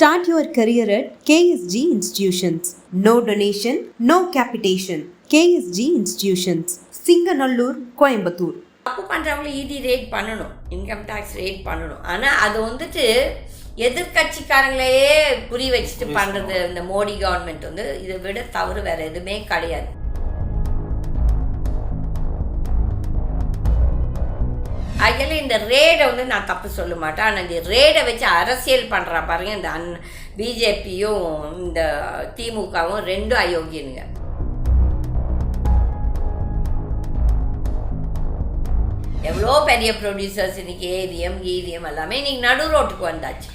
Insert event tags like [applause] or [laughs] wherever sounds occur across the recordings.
Start your career at KSG Institutions. No donation, no capitation. KSG Institutions. Singanallur, Coimbatore. தப்பு பண்ணுறவங்களும் இடி rate பண்ணணும் income tax rate பண்ணணும் ஆனால் அது வந்துட்டு எதிர்க்கட்சிக்காரங்களையே குறி வச்சுட்டு பண்ணுறது இந்த மோடி கவர்மெண்ட் வந்து இதை விட தவறு வேற எதுவுமே கிடையாது அதில் இந்த ரேடை வந்து நான் தப்பு சொல்ல மாட்டேன். ஆனால் இந்த ரேடை வச்சு அரசியல் பண்ணுறா பாருங்க இந்த அன் பிஜேபியும் இந்த திமுகவும் ரெண்டும் அயோக்கியனுங்க. எவ்வளோ பெரிய ப்ரொடியூசர்ஸ் இன்னைக்கு ஏவிஎம் ஈவிஎம் எல்லாமே இன்னைக்கு நடு ரோட்டுக்கு வந்தாச்சு.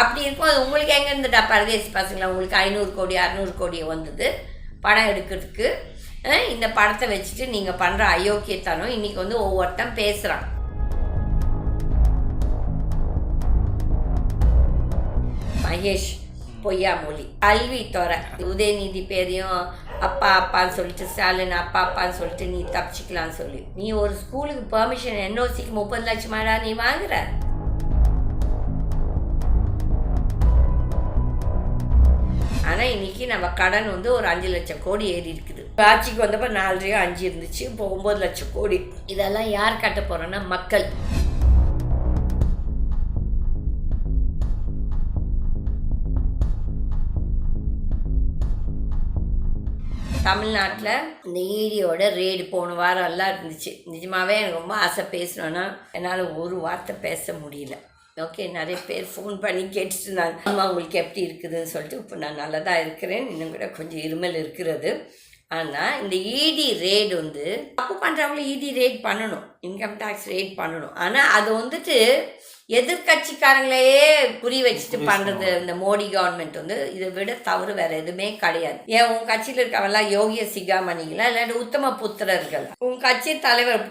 அப்படி இருக்கும் அது உங்களுக்கு எங்கேருந்துடா பரதேசி பசங்களா? உங்களுக்கு ஐநூறு கோடி அறநூறு கோடி வந்தது படம் எடுக்கிறதுக்கு. இந்த படத்தை வச்சுட்டு நீங்கள் பண்ணுற அயோக்கியத்தனம் இன்றைக்கி வந்து ஒவ்வொருத்தன் பேசுகிறான் மகேஷ் பொய்யாமொழி. கல்வி துறை. உதயநிதி பேரையும் அப்பா அப்பான்னு சொல்லிட்டு ஸ்டாலின் அப்பா அப்பான்னு சொல்லிட்டு நீ தப்பிச்சிக்கலாம்னு சொல்லி. நீ ஒரு ஸ்கூலுக்கு பெர்மிஷன் என்ஓசிக்கு முப்பது லட்சமாடா நீ வாங்குற? ஆனால் இன்னைக்கு நம்ம கடன் வந்து ஒரு அஞ்சு லட்சம் கோடி ஏறி இருக்குது. ஆட்சிக்கு வந்தப்போ நாலரையோ அஞ்சு இருந்துச்சு இப்போ ஒம்பது லட்சம் கோடி. இதெல்லாம் யார் கட்ட போகிறோன்னா மக்கள். தமிழ்நாட்டில் இந்த ஈடியோட ரேடு போன வாரம் எல்லாம் இருந்துச்சு. நிஜமாகவே எனக்கு ரொம்ப ஆசை பேசணும்னா என்னால் ஒரு வார்த்தை பேச முடியல. ஓகே நிறைய பேர் ஃபோன் பண்ணி கேட்டுட்டு இருந்தாங்க அம்மா உங்களுக்கு எப்படி இருக்குதுன்னு சொல்லிட்டு இப்போ நான் நல்லா தான் இருக்கிறேன். இன்னும் கூட கொஞ்சம் இருமல் இருக்கிறது. ஆனால் இந்த இடி ரேட் வந்து தப்பு பண்ணுறவங்களும் இடி ரேட் பண்ணணும். இன்கம் டேக்ஸ் ரேட் பண்ணணும். ஆனால் அது வந்துட்டு எதிர்க்கட்சிக்காரங்களையே குறி வச்சுட்டு பண்ணுறது இந்த மோடி கவர்மெண்ட் வந்து. இதை விட தவறு வேற எதுவுமே கிடையாது. ஏன் உன் கட்சியில் இருக்கவெல்லாம் யோகிய சிகாமணிகளா இல்லாட்டி உத்தம புத்திரர்கள். உன் கட்சி தலைவர்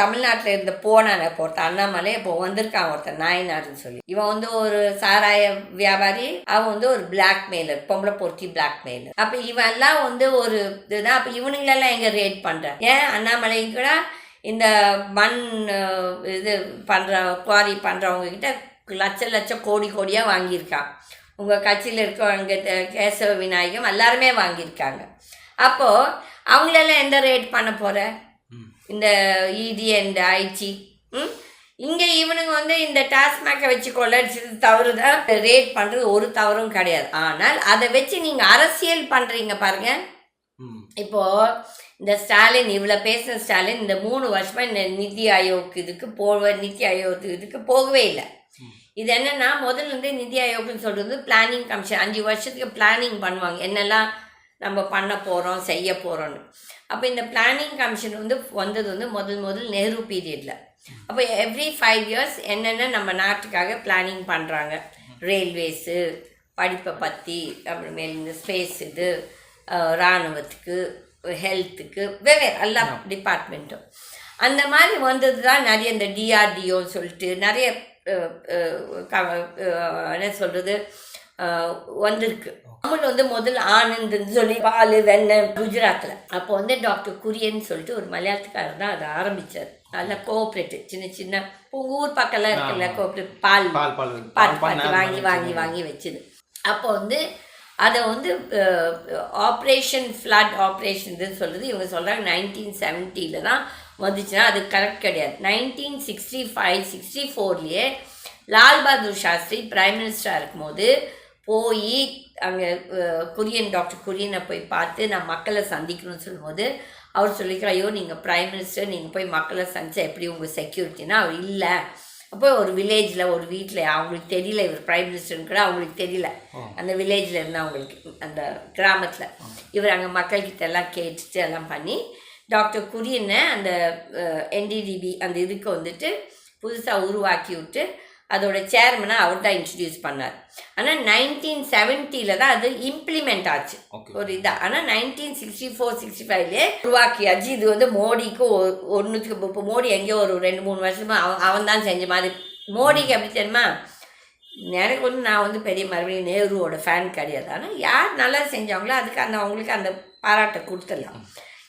தமிழ்நாட்டில் இருந்த போனான ஒருத்தன் அண்ணாமலை இப்போ வந்திருக்கான் ஒருத்தன் நாயனாருன்னு சொல்லி. இவன் வந்து ஒரு சாராய வியாபாரி அவன் வந்து ஒரு பிளாக் மெயிலர் பொம்பளை பொறுக்கி பிளாக் மெயிலர் அப்போ இவன் எல்லாம் வந்து ஒரு இதுதான். அப்போ இவனுங்களெல்லாம் எங்கே ரேட் பண்ணுற ஏன் அண்ணாமலை கூட இந்த மண் இது பண்ணுற குவாரி பண்ணுறவங்க கிட்ட லட்ச லட்சம் கோடி கோடியாக வாங்கியிருக்கான் உங்கள் கட்சியில் இருக்கவங்க த- கேசவ விநாயகம் எல்லாருமே வாங்கியிருக்காங்க. அப்போது அவங்களெல்லாம் எந்த ரேட் பண்ண போகிற இந்த இடி அண்ட் ஐடி ம்? இங்கே இவனுங்க வந்து இந்த டாஸ்மேக்கை வச்சு கொள்ளடிச்சது தவறு தான் ரேட் பண்ணுறது ஒரு தவறும் கிடையாது. ஆனால் அதை வச்சு நீங்கள் அரசியல் பண்ணுறீங்க பாருங்க. ம். இப்போ இந்த ஸ்டாலின் இவ்வளோ பேசின ஸ்டாலின் இந்த மூணு வருஷமா இந்த நிதி ஆயோக் இதுக்கு போக நிதி ஆயோக் இதுக்கு போகவே இல்லை. இது என்னன்னா முதல்ல வந்து நிதி ஆயோக்னு சொல்றது பிளானிங் கமிஷன் அஞ்சு வருஷத்துக்கு பிளானிங் பண்ணுவாங்க. என்னெல்லாம் நம்ம பண்ண போகிறோம் செய்ய போகிறோன்னு அப்போ இந்த பிளானிங் கமிஷன் வந்து வந்தது வந்து முதல் முதல் நெஹ்ரு பீரியடில் அப்போ எவ்ரி ஃபைவ் இயர்ஸ் என்னென்ன நம்ம நாட்டுக்காக பிளானிங் பண்ணுறாங்க ரயில்வேஸு படிப்பை பற்றி அப்புறமேல் இந்த ஸ்பேஸ் இது இராணுவத்துக்கு ஹெல்த்துக்கு வெவ்வேறு எல்லா டிபார்ட்மெண்ட்டும் அந்த மாதிரி வந்தது தான் நிறைய இந்த டிஆர்டிஓன்னு சொல்லிட்டு நிறைய என்ன சொல்கிறது வந்திருக்கு. தமிழ் வந்து முதல்ல ஆனந்த்னு சொல்லி பால் வெண்ணெய் குஜராத்தில் அப்போ வந்து டாக்டர் குரியன் சொல்லிட்டு ஒரு மலையாளத்துக்காரர் தான் அதை ஆரம்பித்தார் நல்ல கோஆப்ரேட்டிவ் சின்ன சின்ன உங்கள் ஊர் பக்கம்லாம் இருக்குல்ல கோஆப்ரேட்டிவ் பால் பால் பால் வாங்கி வாங்கி வாங்கி வச்சுது. அப்போ வந்து அதை வந்து ஆப்ரேஷன் ஃப்ளட் ஆப்ரேஷன் சொல்கிறது இவங்க சொல்கிறாங்க நைன்டீன் செவன்ட்டியில் தான் வந்துச்சுன்னா அது கரெக்ட் கிடையாது. நைன்டீன் சிக்ஸ்டி ஃபைவ் சிக்ஸ்டி ஃபோர்லேயே லால் பகதூர் சாஸ்திரி பிரைம் மினிஸ்டராக இருக்கும்போது போய் அங்கே குரியன் டாக்டர் குரியனை போய் பார்த்து நான் மக்களை சந்திக்கணும்னு சொல்லும்போது அவர் சொல்லிக்கிறார் ஐயோ நீங்கள் பிரைம் மினிஸ்டர் நீங்கள் போய் மக்களை சந்திச்சா எப்படி உங்கள் செக்யூரிட்டினா அவர் இல்லை. அப்போ ஒரு வில்லேஜில் ஒரு வீட்டில் அவங்களுக்கு தெரியல இவர் பிரைம் மினிஸ்டர்னு கூட அவங்களுக்கு தெரியல. அந்த வில்லேஜில் இருந்தவங்களுக்கு அந்த கிராமத்தில். இவர் அங்கே மக்கள்கிட்ட எல்லாம் கேட்டுட்டு எல்லாம் பண்ணி டாக்டர் குரியனை அந்த என்டிடிபி அந்த இதுக்கு வந்துட்டு புதுசாக உருவாக்கி விட்டு அதோட சேர்மனாக அவர் தான் இன்ட்ரடியூஸ் பண்ணார். ஆனால் நைன்டீன் செவன்ட்டியில் தான் அது இம்ப்ளிமெண்ட் ஆச்சு. ஒரு இதாக ஆனால் நைன்டீன் சிக்ஸ்டி ஃபோர் சிக்ஸ்டி ஃபைவ்லேயே உருவாக்கியாச்சு இது வந்து மோடிக்கு ஒ- ஒண்ணுத்துக்கு இப்போ மோடி எங்கேயோ ஒரு ரெண்டு மூணு வருஷமா அவன் அவன் தான் செஞ்ச மாதிரி. மோடிக்கு எப்படி தெரியுமா? எனக்கு வந்து நான் வந்து பெரிய மறுபடியும் நேருவோட ஃபேன் கிடையாது. ஆனால் யார் நல்லா செஞ்சாங்களோ அதுக்கு அந்த அவங்களுக்கு அந்த பாராட்டை கொடுத்துடலாம்.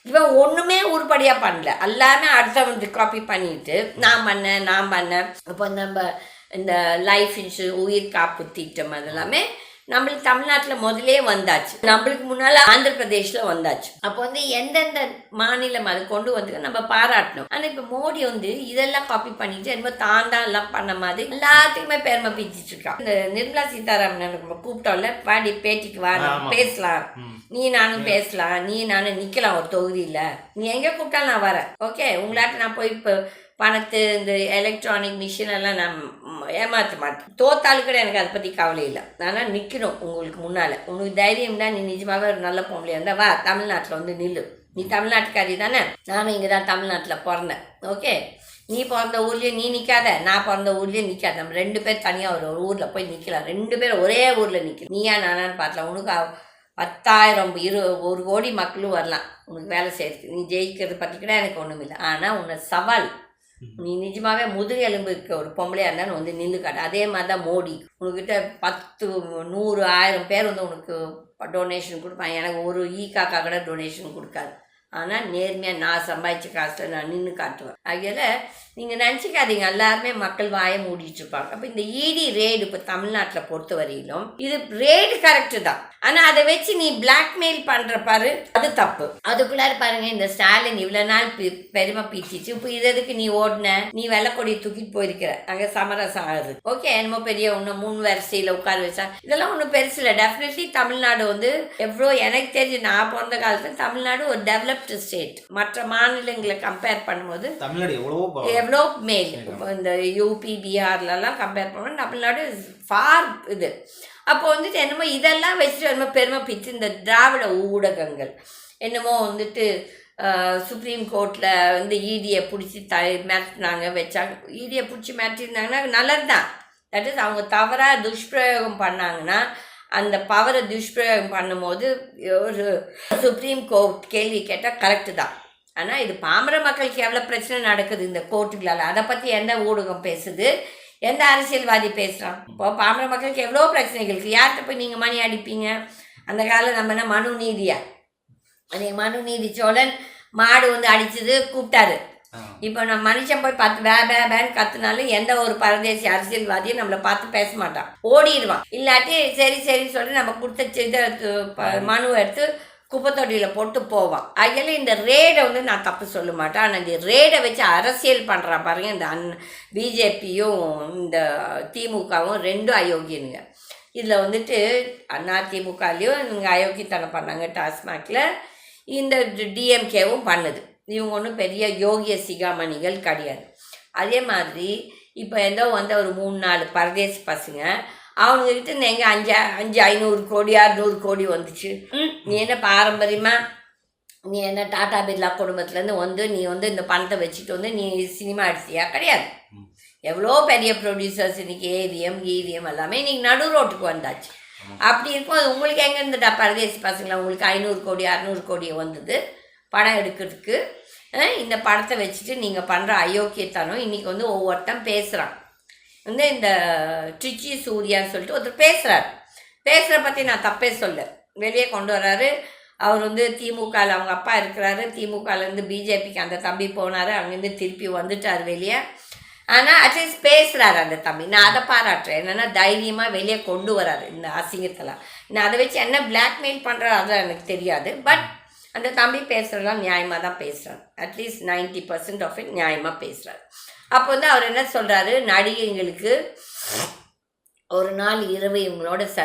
இவன் ஒன்றுமே உருப்படியாக பண்ணல. எல்லாமே அடுத்தவனுக்கு காப்பி பண்ணிட்டு நான் பண்ணேன் நான் பண்ணேன். இப்போ நம்ம இந்த லைஃப் இன்சூரன்ஸ் உயிர் காப்பு திட்டம் அதெல்லாமே நம்மளுக்கு தமிழ்நாட்டில் முதலே வந்தாச்சு. நம்மளுக்கு முன்னால் ஆந்திர பிரதேஷில் வந்தாச்சு. அப்போ வந்து எந்தெந்த மாநிலம் அதை கொண்டு வந்து நம்ம பாராட்டணும். ஆனால் இப்போ மோடி வந்து இதெல்லாம் காப்பி பண்ணிட்டு என்னமோ தான் தான் எல்லாம் பண்ண மாதிரி எல்லாத்துக்குமே பெருமை பிச்சுட்டு இருக்கான். இந்த நிர்மலா சீதாராமன் நம்ம கூப்பிட்டோம்ல வாடி பேட்டிக்கு வா. பேசலாம். நீ நானும் பேசலாம். நீ நானும் நிக்கலாம் ஒரு தொகுதியில. நீ எங்க கூப்பிட்டாலும் நான் வரேன். ஓகே? உங்களாட்ட நான் போய் இப்போ பணத்து இந்த எலக்ட்ரானிக் மிஷின் எல்லாம் நான் ஏமாற்ற மாட்டேன். தோத்தாலும் கூட எனக்கு அதை பற்றி கவலை இல்லை. ஆனால் நிற்கணும் உங்களுக்கு முன்னால். உனக்கு தைரியம்னா நீ நிஜமாகவே ஒரு நல்ல பொம்பளையா இருந்தால் வா தமிழ்நாட்டில் வந்து நில்லு. நீ தமிழ்நாட்டுக்காரி தானே? நானும் இங்கே தான் தமிழ்நாட்டில் பிறந்தேன். ஓகே? நீ பிறந்த ஊர்லேயும் நீ நிற்காத நான் பிறந்த ஊர்லேயும் நிற்காத நம்ம ரெண்டு பேர் தனியாக ஒரு ஒரு ஊரில் போய் நிற்கலாம் ரெண்டு பேரும் ஒரே ஊரில் நிற்கலாம் நீயா நானான்னு பார்க்கலாம். உனக்கு பத்தாயிரம் இரு ஒரு கோடி மக்களும் வரலாம். உனக்கு வேலை செய்யறதுக்கு. நீ ஜெயிக்கிறது பற்றி கூட எனக்கு ஒன்றும் இல்லை ஆனால் உன்னை சவால் நீ நிஜமாவே முதுகெலும்பு இருக்க ஒரு பொம்பளையா இருந்தாலும் வந்து நின்று காட்டு. அதே மாதிரி தான் மோடி. உனக்கிட்ட பத்து நூறு ஆயிரம் பேர் வந்து உனக்கு டொனேஷன் கொடுப்பான் எனக்கு ஒரு ஈ காக்கா கூட டொனேஷன் கொடுக்காது. ஆனால் நேர்மையாக நான் சம்பாதிச்ச காசில் நான் நின்று காட்டுவேன். அதில் நீங்கள் நினச்சிக்காதீங்க. எல்லாருமே மக்கள் வாயை மூடிட்டு இருப்பாங்க. அப்போ இந்த இடி ரேடு இப்போ தமிழ்நாட்டில் பொறுத்த வரையிலும் இது ரேடு கரெக்டு தான். ஆனால் அதை வச்சு நீ பிளாக்மெயில் பண்ணுற பாரு அது தப்பு. அதுக்குள்ளார பாருங்க இந்த ஸ்டாலின் இவ்வளோ நாள் பி- பெருமை பீச்சிச்சு. இப்போ இது எதுக்கு நீ ஓடின? நீ வெள்ளக்கொடியை தூக்கிட்டு போயிருக்கிற. அங்கே சமரசம் ஆகுது. ஓகே என்னமோ பெரிய ஒன்று மூணு வரிசையில் உட்கார வச்சா. இதெல்லாம் ஒன்றும் பெருசு இல்லை. டெஃபினெட்லி தமிழ்நாடு வந்து எவ்வளோ எனக்கு தெரிஞ்சு நான் பிறந்த காலத்தில் தமிழ்நாடு ஒரு டெவலப் ஸ்டேட் மற்ற மாநிலங்களை கம்பேர் பண்ணும்போது தமிழ்நாடு எவ்வளோ மேல். இந்த யூபி பீகார்லலாம் கம்பேர் பண்ணோம் தமிழ்நாடு ஃபார் இது. அப்போ வந்துட்டு என்னமோ இதெல்லாம் வச்சுட்டு என்னமோ பெருமை பிச்சு இந்த திராவிட ஊடகங்கள். என்னமோ வந்துட்டு சுப்ரீம் கோர்ட்டில் வந்து ஈடியை பிடிச்சி த மிரட்டினாங்க வச்சாங்க. ஈடியை பிடிச்சி மிரட்டிருந்தாங்கன்னா நல்லது தான் தட் இஸ் அவங்க தவறாக துஷ்பிரயோகம் பண்ணாங்கன்னா அந்த பவரை துஷ்பிரயோகம் பண்ணும்போது ஒரு சுப்ரீம் கோர்ட் கேள்வி கேட்டால் கரெக்டு தான். ஆனால் இது பாமர மக்களுக்கு எவ்வளோ பிரச்சனை நடக்குது இந்த கோர்ட்டுகளால்? அதை பற்றி எந்த ஊடகம் பேசுது? எந்த அரசியல்வாதி பேசுகிறான் இப்போ பாமர மக்களுக்கு எவ்வளோ பிரச்சனைகள் இருக்குது யார்கிட்ட போய் நீங்கள் மணி அடிப்பீங்க? அந்த காலம் நம்ம என்ன மனு நீதியா அன்றைக்கி மனு நீதி சோழன் மாடு வந்து அடிச்சது கூப்பிட்டாரு. இப்போ நம்ம மனுஷன் போய் பத்து வே வே வேன்னு கத்துனாலும் எந்த ஒரு பரதேசி அரசியல்வாதியும் நம்மளை பார்த்து பேச மாட்டான். ஓடிடுவான். இல்லாட்டி சரி சரி சொல்லி நம்ம கொடுத்த இதை மனுவை எடுத்து குப்பை தொட்டியில் போட்டு போவான். அதில் இந்த ரேடை வந்து நான் தப்பு சொல்ல மாட்டேன். ஆனால் இந்த ரேடை வச்சு அரசியல் பண்ணுறான் பாருங்க இந்த அன் பிஜேபியும் இந்த திமுகவும் ரெண்டும் அயோக்கியனுங்க. இதில் வந்துட்டு அண்ணா திமுகலையும் இவங்க அயோக்கியத்தனம் பண்ணாங்க டாஸ்மாகில். இந்த டிஎம்கேவும் பண்ணுது. இவங்க ஒன்றும் பெரிய யோகிய சிகாமணிகள் கிடையாது. அதே மாதிரி இப்போ ஏதோ வந்து ஒரு மூணு நாலு பரதேசி பசங்க அவனுங்ககிட்ட இருந்து எங்கே அஞ்சு அஞ்சு ஐநூறு கோடி அறுநூறு கோடி வந்துச்சு. நீ என்ன பாரம்பரியமாக நீ என்ன டாடா பிர்லா குடும்பத்துலேருந்து வந்து நீ வந்து இந்த பணத்தை வச்சுட்டு வந்து நீ சினிமா அடிச்சியா கிடையாது. எவ்வளோ பெரிய ப்ரொடியூசர்ஸ் இன்னைக்கு ஏவிஎம் ஈவிஎம் எல்லாமே இன்னைக்கு நடு ரோட்டுக்கு வந்தாச்சு. அப்படி இருக்கும் அது உங்களுக்கு எங்கே இருந்துட்டா? பரதேசி பசங்களா உங்களுக்கு ஐநூறு கோடி அறநூறு கோடி வந்தது. படம் எடுக்கிறதுக்கு இந்த படத்தை வச்சுட்டு நீங்கள் பண்ணுற அயோக்கியத்தனம் இன்றைக்கி வந்து ஒவ்வொருத்தன் பேசுகிறான் வந்து இந்த ட்ரிச்சி சூர்யான்னு சொல்லிட்டு ஒருத்தர் பேசுகிறார் பேசுகிற பற்றி நான் தப்பே சொல்ல வெளியே கொண்டு வர்றாரு. அவர் வந்து திமுகவில் அவங்க அப்பா இருக்கிறாரு. திமுகலேருந்து பிஜேபிக்கு அந்த தம்பி போனார். அங்கேருந்து திருப்பி வந்துட்டார் வெளியே. ஆனால் அட்லீஸ்ட் பேசுகிறாரு அந்த தம்பி. நான் அதை பாராட்டுறேன். என்னென்னா தைரியமாக வெளியே கொண்டு வராரு இந்த அசிங்கத்தெல்லாம். நான் அதை வச்சு என்ன பிளாக்மெயில் பண்ணுறாரு அதெல்லாம் எனக்கு தெரியாது. பட் அந்த தம்பி பேசுகிறதெல்லாம் நியாயமாக தான் பேசுகிறார் அட்லீஸ்ட் 90% பர்சன்ட் ஆஃப் இட் நியாயமாக பேசுகிறார் அப்போ வந்து அவர் என்ன சொல்கிறாரு நடிகைங்களுக்கு ஒரு நாள் இரவு இவங்களோட ச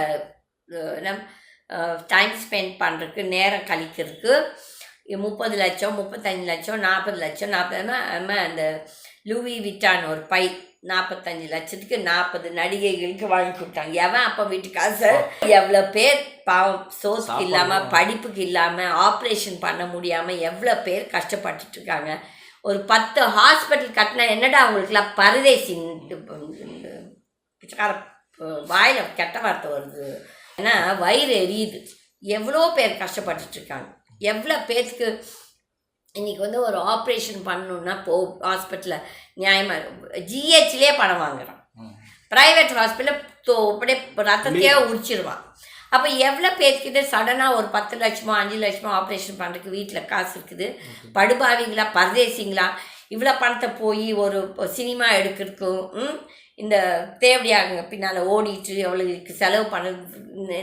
டைம் ஸ்பெண்ட் பண்ணுறதுக்கு நேரம் கழிக்கிறதுக்கு முப்பது லட்சம் முப்பத்தஞ்சு லட்சம் நாற்பது லட்சம் நாற்பது அந்த லூவி விட்டான் ஒரு பை நாற்பத்தஞ்சு லட்சத்துக்கு நாற்பது நடிகைகளுக்கு வாங்கி கொடுத்தாங்க. எவன் அப்போ வீட்டு காசு எவ்வளோ பேர் பாவம் சாப்பாடு இல்லாமல். படிப்புக்கு இல்லாமல் ஆப்ரேஷன் பண்ண முடியாமல் எவ்வளோ பேர் கஷ்டப்பட்டுட்டு இருக்காங்க. ஒரு பத்து ஹாஸ்பிட்டல் கட்டினா என்னடா அவங்களுக்குலாம் பரதேசி பிச்சைக்கார வாயில் கெட்ட வார்த்தை வருது. ஏன்னா வயிறு எரியுது. எவ்வளோ பேர் கஷ்டப்பட்டுட்டு இருக்காங்க. எவ்வளோ பேர்த்துக்கு இன்னைக்கு வந்து ஒரு ஆப்ரேஷன் பண்ணணுன்னா போ ஹாஸ்பிட்டலில் நியாயமாக ஜிஹெச்லேயே பணம் வாங்குறான். ப்ரைவேட் ஹாஸ்பிட்டலில் அப்படியே ரத்தத்தையே உரிச்சிருவான். அப்போ எவ்வளோ பேர்கிட்ட சடனாக ஒரு பத்து லட்சமோ அஞ்சு லட்சமோ ஆப்ரேஷன் பண்ணுறதுக்கு வீட்டில் காசு இருக்குது? படுபாவிங்களா பரதேசிங்களா? இவ்வளோ பணத்தை போய் ஒரு சினிமா எடுக்கிறதுக்கும் இந்த தேவடியாங்க பின்னால் ஓடிட்டு அவளுக்கு செலவு பண்ண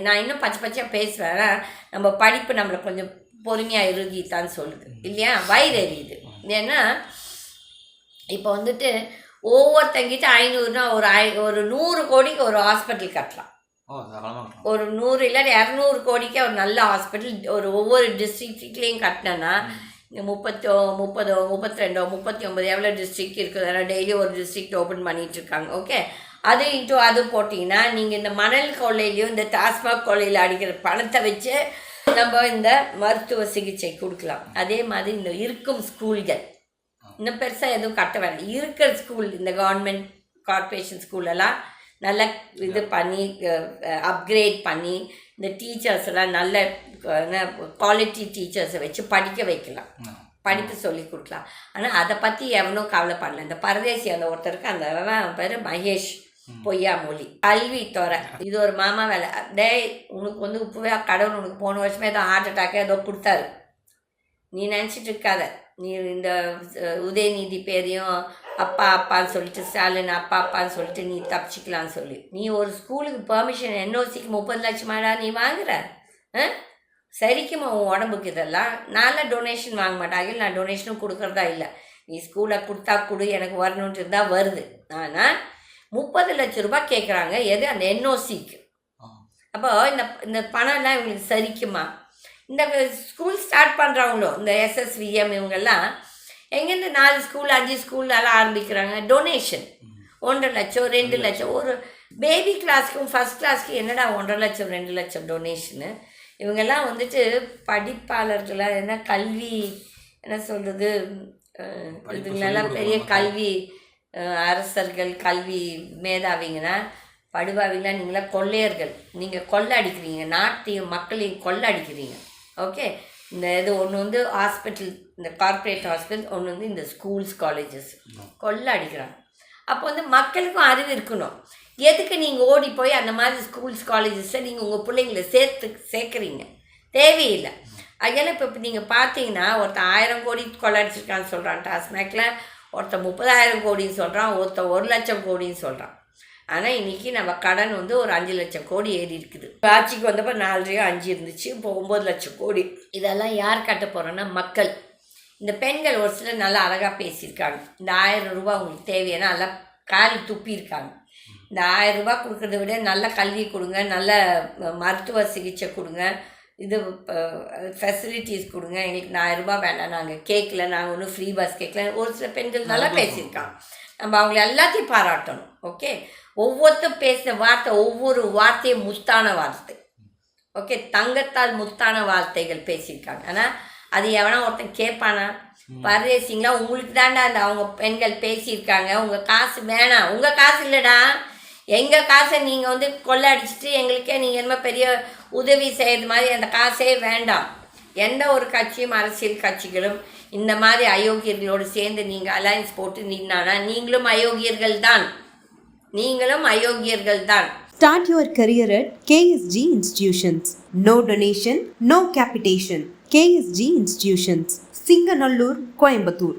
நான் இன்னும் பச்சை பச்சையாக பேசுவேன். நம்ம படிப்பு நம்மளை கொஞ்சம் பொறுமையாக இறுகித்தான்னு சொல்லுது. இல்லையா? வயிறு எரியுது. ஏன்னா இப்போ வந்துட்டு ஒவ்வொருத்தங்கிட்ட ஐநூறுனா ஒரு ஐ ஒரு நூறு கோடிக்கு ஒரு ஹாஸ்பிட்டல் கட்டலாம். ஒரு நூறு இல்லை இரநூறு கோடிக்கு ஒரு நல்ல ஹாஸ்பிட்டல் ஒரு ஒவ்வொரு டிஸ்ட்ரிக்ட்லேயும் கட்டினேன்னா முப்பத்தோ முப்பதோ முப்பத்தி ரெண்டோ முப்பத்தி ஒம்பது எவ்வளோ டிஸ்ட்ரிக்ட் இருக்குது டெய்லி ஒரு டிஸ்ட்ரிக்ட் ஓப்பன் பண்ணிட்டு இருக்காங்க. ஓகே அது இன்ட்டு அது போட்டிங்கன்னா நீங்கள் இந்த மணல் கொள்ளையிலையும் இந்த டாஸ்மாக் கொள்ளையில் அடிக்கிற பணத்தை வச்சு நம்ம இந்த மருத்துவ சிகிச்சை கொடுக்கலாம். அதே மாதிரி இந்த இருக்கும் ஸ்கூல்கள். இன்னும் பெருசாக எதுவும் கட்ட வேண்டாம் இருக்கிற ஸ்கூல் இந்த கவர்மெண்ட் கார்ப்பரேஷன் ஸ்கூலெல்லாம் நல்லா இது பண்ணி அப்கிரேட் பண்ணி இந்த டீச்சர்ஸ் எல்லாம் நல்ல குவாலிட்டி டீச்சர்ஸை வச்சு படிக்க வைக்கலாம். படிப்பு சொல்லி கொடுக்கலாம். ஆனால் அதை பற்றி எவனும் கவலைப்படல. இந்த பரதேசி அந்த ஒருத்தருக்கு அந்த பேர் மகேஷ். பொய்யா மொழி. கல்வி துறை. [laughs] இது ஒரு மாமா வேலை. டேய் உனக்கு வந்து உப்புவே கடவுள் உனக்கு போன வருஷமே ஏதோ ஹார்ட் அட்டாக்கே ஏதோ கொடுத்தாரு. நீ நினச்சிட்டு இருக்காத. நீ இந்த உதயநிதி பேரையும் அப்பா அப்பான்னு சொல்லிட்டு ஸ்டாலின் அப்பா அப்பான்னு சொல்லிட்டு நீ தப்பிச்சிக்கலாம்னு சொல்லி. நீ ஒரு ஸ்கூலுக்கு பெர்மிஷன் என்ஓசிக்கு முப்பது லட்சமாடா நீ வாங்குற? ஆ சரிக்குமா உன் உடம்புக்கு இதெல்லாம்? நான்லாம் டொனேஷன் வாங்க மாட்டாங்க நான் டொனேஷனும் கொடுக்குறதா இல்லை. நீ ஸ்கூலில் கொடுத்தா கொடு எனக்கு வரணுன்ட்டு இருந்தால் வருது. ஆனால் முப்பது லட்ச ரூபாய் கேட்குறாங்க எது? அந்த என்ஓசிக்கு. அப்போ இந்த இந்த பணம்லாம் இவங்களுக்கு சரிக்குமா? இந்த ஸ்கூல் ஸ்டார்ட் பண்ணுறவங்களோ இந்த எஸ்எஸ்விஎம் இவங்கெல்லாம் எங்கேருந்து நாலு ஸ்கூல் அஞ்சு ஸ்கூல்லலாம் ஆரம்பிக்கிறாங்க? டொனேஷன் ஒன்றரை லட்சம் ரெண்டு லட்சம். ஒரு பேபி கிளாஸ்க்கும் ஃபஸ்ட் கிளாஸ்க்கு என்னடா ஒன்றரை லட்சம் ரெண்டு லட்சம் டொனேஷனு இவங்கெல்லாம் வந்துட்டு படிப்பாளர்களாக என்ன கல்வி என்ன சொல்கிறது இதுங்களெல்லாம் பெரிய கல்வி அரசர்கள் கல்வி மேதாவிங்கன்னா படுபாவிலாம் நீங்களாம் கொள்ளையர்கள். நீங்கள் கொள்ளை அடிக்கிறீங்க நாட்டையும் மக்களையும் கொள்ளை அடிக்கிறீங்க ஓகே? இந்த இது ஒன்று வந்து ஹாஸ்பிட்டல் இந்த கார்ப்பரேட் ஹாஸ்பிட்டல் ஒன்று வந்து இந்த ஸ்கூல்ஸ் காலேஜஸ். கொள்ளை அடிக்கிறாங்க அப்போ வந்து மக்களுக்கும் அறிவு இருக்கணும். எதுக்கு நீங்கள் ஓடி போய் அந்த மாதிரி ஸ்கூல்ஸ் காலேஜஸை நீங்கள் உங்கள் பிள்ளைங்கள சேர்த்து சேர்க்குறீங்க? தேவையில்லை. அதனால் இப்போ இப்போ நீங்கள் பார்த்தீங்கன்னா ஒருத்தன் ஆயிரம் கோடி கொள்ளடிச்சிருக்கான்னு சொல்கிறான் டாஸ்மேக்கில் ஒருத்தன் முப்பதாயிரம் கோடின்னு சொல்கிறான் ஒருத்தன் ஒரு லட்சம் கோடின்னு சொல்கிறான் ஆனால் இன்றைக்கி நம்ம கடன் வந்து ஒரு அஞ்சு லட்சம் கோடி ஏறி இருக்குது. ஆட்சிக்கு வந்தப்போ நாலரையோ அஞ்சு இருந்துச்சு இப்போ ஒம்பது லட்சம் கோடி. இதெல்லாம் யார் கட்ட போகிறோன்னா மக்கள். இந்த பெண்கள் ஒரு சிலர் நல்லா அழகாக பேசியிருக்காங்க. இந்த ஆயிரம் ரூபா உங்களுக்கு தேவையான நல்லா காரி துப்பியிருக்காங்க. இந்த ஆயிரம் ரூபா கொடுக்குறத விட நல்ல கல்வி கொடுங்க நல்ல மருத்துவ சிகிச்சை கொடுங்க. இது ஃபெசிலிட்டிஸ் கொடுங்க. எங்களுக்கு ஆயிரம் ரூபாய் வேண்டாம் நாங்கள் கேட்கல நாங்கள் ஒன்றும் ஃப்ரீ பஸ் கேட்கல ஒரு சில பெண்கள் நல்லா பேசியிருக்காங்க. நம்ம அவங்கள எல்லாத்தையும் பாராட்டணும். ஓகே ஒவ்வொருத்தரும் பேசின வார்த்தை ஒவ்வொரு வார்த்தையும் முத்தான வார்த்தை. ஓகே தங்கத்தால் முத்தான வார்த்தைகள் பேசியிருக்காங்க. ஆனால் அது எவனா ஒருத்தன் கேட்பானா? பரதேசிங்களா உங்களுக்கு தாண்டா அந்த அவங்க பெண்கள் பேசியிருக்காங்க. உங்கள் காசு வேணாம். உங்கள் காசு இல்லைடா. எங்கள் காசை நீங்கள் வந்து கொள்ளை அடிச்சிட்டு எங்களுக்கே நீங்கள் என்ன பெரிய உதவி செய்கிறது மாதிரி அந்த காசே வேண்டாம் எந்த ஒரு கட்சியும் அரசியல் கட்சிகளும் இந்த மாதிரி அயோக்கியர்களோடு சேர்ந்து நீங்கள் அலையன்ஸ் போட்டு நின்னானா நீங்களும் அயோக்கியர்கள் தான் நீங்களும் அயோக்கியர்கள் தான் Start your career at KSG Institutions. No donation, no capitation. KSG Institutions. Singanallur, Coimbatore.